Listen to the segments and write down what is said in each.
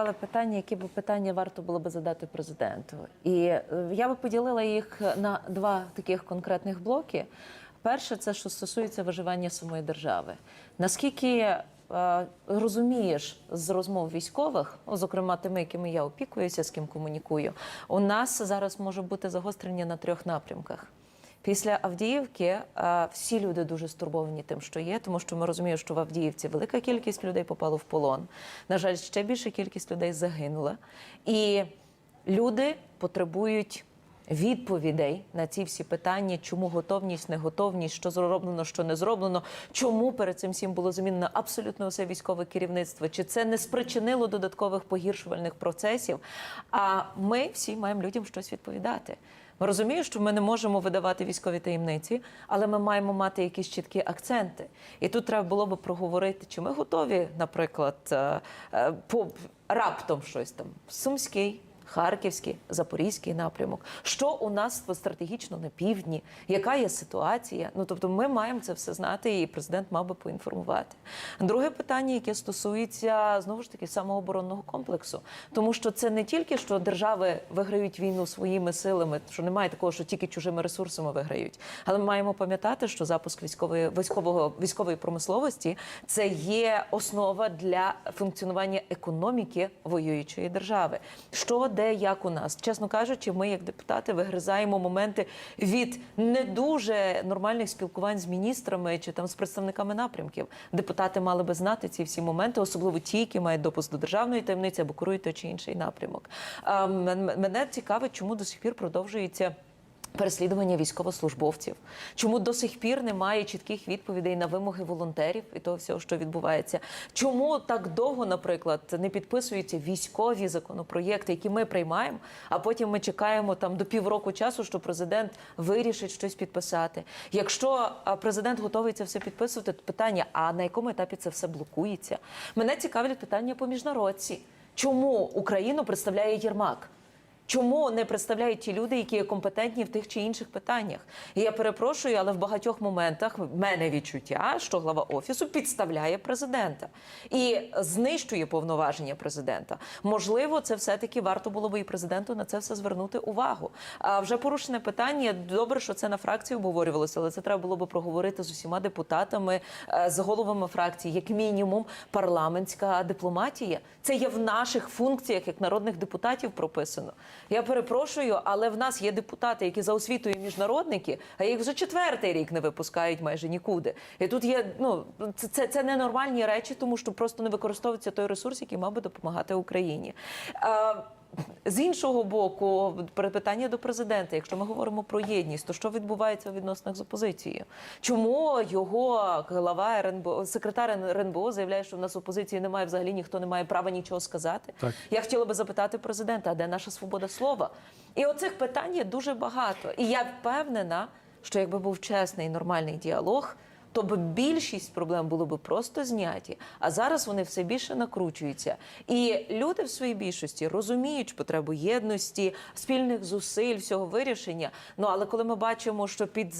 Але питання, які б питання варто було би задати президенту, і е, я би поділила їх на два таких конкретних блоки. Перше, це що стосується виживання самої держави. Наскільки е, розумієш з розмов військових, ну, зокрема тими, якими я опікуюся, з ким комунікую, у нас зараз може бути загострення на трьох напрямках. Після Авдіївки е, всі люди дуже стурбовані тим, що є, тому що ми розуміємо, що в Авдіївці велика кількість людей попало в полон. На жаль, ще більша кількість людей загинула. І люди потребують відповідей на ці всі питання, чому готовність, неготовність, що зроблено, що не зроблено, чому перед цим всім було замінено абсолютно все військове керівництво, чи це не спричинило додаткових погіршувальних процесів. А ми всі маємо людям щось відповідати. Ми розуміємо, що ми не можемо видавати військові таємниці, але ми маємо мати якісь чіткі акценти. І тут треба було би проговорити, чи ми готові, наприклад, е, е, по раптом щось там сумський. Харківський, Запорізький напрямок. Що у нас стратегічно на півдні? Яка є ситуація? Ну тобто, ми маємо це все знати, і президент мав би поінформувати. Друге питання, яке стосується знову ж таки самооборонного комплексу, тому що це не тільки що держави виграють війну своїми силами, що немає такого, що тільки чужими ресурсами виграють. Але ми маємо пам'ятати, що запуск військової військового військової промисловості це є основа для функціонування економіки воюючої держави. Що де як у нас, чесно кажучи, ми, як депутати, вигризаємо моменти від не дуже нормальних спілкувань з міністрами чи там з представниками напрямків. Депутати мали би знати ці всі моменти, особливо ті, які мають допуск до державної таємниці або курують той чи інший напрямок. А, мене цікавить, чому до сих пір продовжується. Переслідування військовослужбовців, чому до сих пір немає чітких відповідей на вимоги волонтерів і того всього, що відбувається? Чому так довго, наприклад, не підписуються військові законопроєкти, які ми приймаємо, а потім ми чекаємо там до півроку часу, що президент вирішить щось підписати? Якщо президент готовий це все підписувати, то питання: а на якому етапі це все блокується? Мене цікавлять питання по міжнародці. Чому Україну представляє Єрмак? Чому не представляють ті люди, які є компетентні в тих чи інших питаннях? І я перепрошую, але в багатьох моментах в мене відчуття, що глава офісу підставляє президента і знищує повноваження президента. Можливо, це все таки варто було би і президенту на це все звернути увагу. А вже порушене питання. Добре, що це на фракції обговорювалося, але це треба було би проговорити з усіма депутатами, е, з головами фракцій, як мінімум, парламентська дипломатія. Це є в наших функціях як народних депутатів прописано. Я перепрошую, але в нас є депутати, які за освітою міжнародники, а їх вже четвертий рік не випускають майже нікуди. І тут є ну це, це, це ненормальні речі, тому що просто не використовується той ресурс, який мав би допомагати Україні. З іншого боку, питання до президента. Якщо ми говоримо про єдність, то що відбувається у відносинах з опозицією? Чому його глава РНБО, секретар РНБО заявляє, що в нас опозиції немає взагалі, ніхто не має права нічого сказати? Так. Я хотіла би запитати президента, а де наша свобода слова? І оцих питань є дуже багато. І я впевнена, що якби був чесний і нормальний діалог. То би більшість проблем було би просто зняті, а зараз вони все більше накручуються. І люди в своїй більшості розуміють потребу єдності, спільних зусиль, всього вирішення. Ну але коли ми бачимо, що під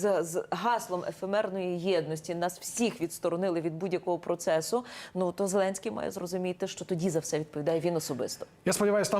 гаслом ефемерної єдності нас всіх відсторонили від будь-якого процесу, ну то Зеленський має зрозуміти, що тоді за все відповідає він особисто. Я сподіваюся, там